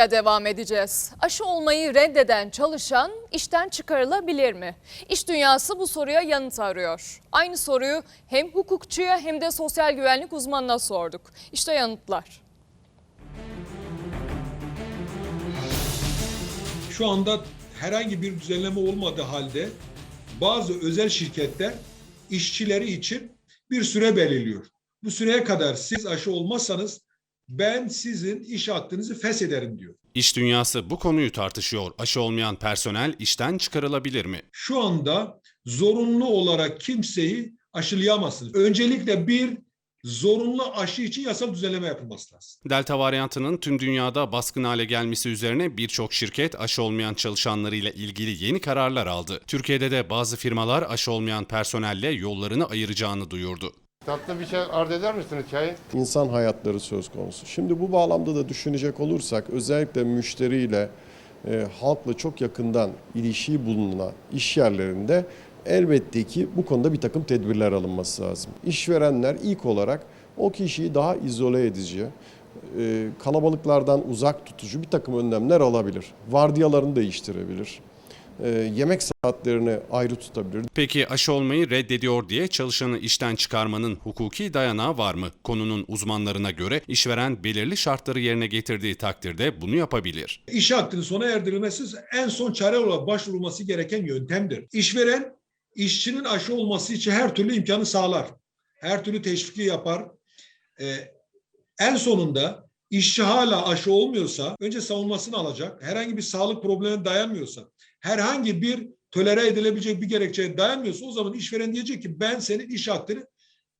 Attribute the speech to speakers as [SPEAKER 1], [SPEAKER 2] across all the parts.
[SPEAKER 1] Devam edeceğiz. Aşı olmayı reddeden çalışan işten çıkarılabilir mi? İş dünyası bu soruya yanıt arıyor. Aynı soruyu hem hukukçuya hem de sosyal güvenlik uzmanına sorduk. İşte yanıtlar.
[SPEAKER 2] Şu anda herhangi bir düzenleme olmadığı halde bazı özel şirketler işçileri için bir süre belirliyor. Bu süreye kadar siz aşı olmazsanız ben sizin iş hakkınızı feshederim diyor.
[SPEAKER 3] İş dünyası bu konuyu tartışıyor. Aşı olmayan personel işten çıkarılabilir mi?
[SPEAKER 2] Şu anda zorunlu olarak kimseyi aşılayamazsınız. Öncelikle bir zorunlu aşı için yasal düzenleme yapılması lazım.
[SPEAKER 3] Delta varyantının tüm dünyada baskın hale gelmesi üzerine birçok şirket aşı olmayan çalışanlarıyla ilgili yeni kararlar aldı. Türkiye'de de bazı firmalar aşı olmayan personelle yollarını ayıracağını duyurdu.
[SPEAKER 4] Tatlı bir şey arz eder misiniz çayı?
[SPEAKER 5] insan hayatları söz konusu. Şimdi bu bağlamda da düşünecek olursak özellikle müşteriyle, e, halkla çok yakından ilişiği bulunan iş yerlerinde elbette ki bu konuda bir takım tedbirler alınması lazım. İşverenler ilk olarak o kişiyi daha izole edici, e, kalabalıklardan uzak tutucu bir takım önlemler alabilir. Vardiyalarını değiştirebilir. E, yemek saatlerini ayrı tutabilir.
[SPEAKER 3] Peki aşı olmayı reddediyor diye çalışanı işten çıkarmanın hukuki dayanağı var mı? Konunun uzmanlarına göre işveren belirli şartları yerine getirdiği takdirde bunu yapabilir.
[SPEAKER 2] İş hakkının sona erdirilmesi en son çare olarak başvurulması gereken yöntemdir. İşveren işçinin aşı olması için her türlü imkanı sağlar. Her türlü teşviki yapar. Ee, en sonunda işçi hala aşı olmuyorsa önce savunmasını alacak. Herhangi bir sağlık problemine dayanmıyorsa, herhangi bir tolere edilebilecek bir gerekçeye dayanmıyorsa o zaman işveren diyecek ki ben senin iş hakkını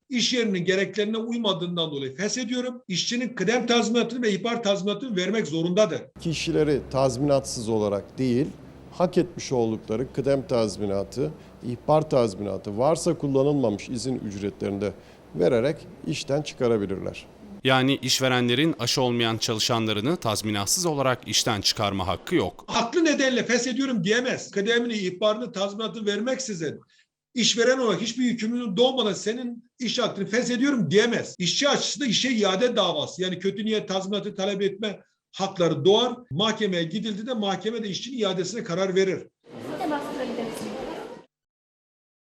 [SPEAKER 2] iş yerinin gereklerine uymadığından dolayı feshediyorum. İşçinin kıdem tazminatını ve ihbar tazminatını vermek zorundadır.
[SPEAKER 5] kişileri tazminatsız olarak değil, hak etmiş oldukları kıdem tazminatı, ihbar tazminatı varsa kullanılmamış izin ücretlerini de vererek işten çıkarabilirler.
[SPEAKER 3] Yani işverenlerin aşı olmayan çalışanlarını tazminatsız olarak işten çıkarma hakkı yok.
[SPEAKER 2] Haklı nedenle feshediyorum diyemez. Kıdemini, ihbarını, tazminatını vermeksizin işveren olarak hiçbir yükümlülüğün doğmadan senin iş hakkını feshediyorum diyemez. İşçi açısından işe iade davası yani kötü niyet tazminatı talep etme hakları doğar. Mahkemeye gidildi de mahkeme de işçinin iadesine karar verir.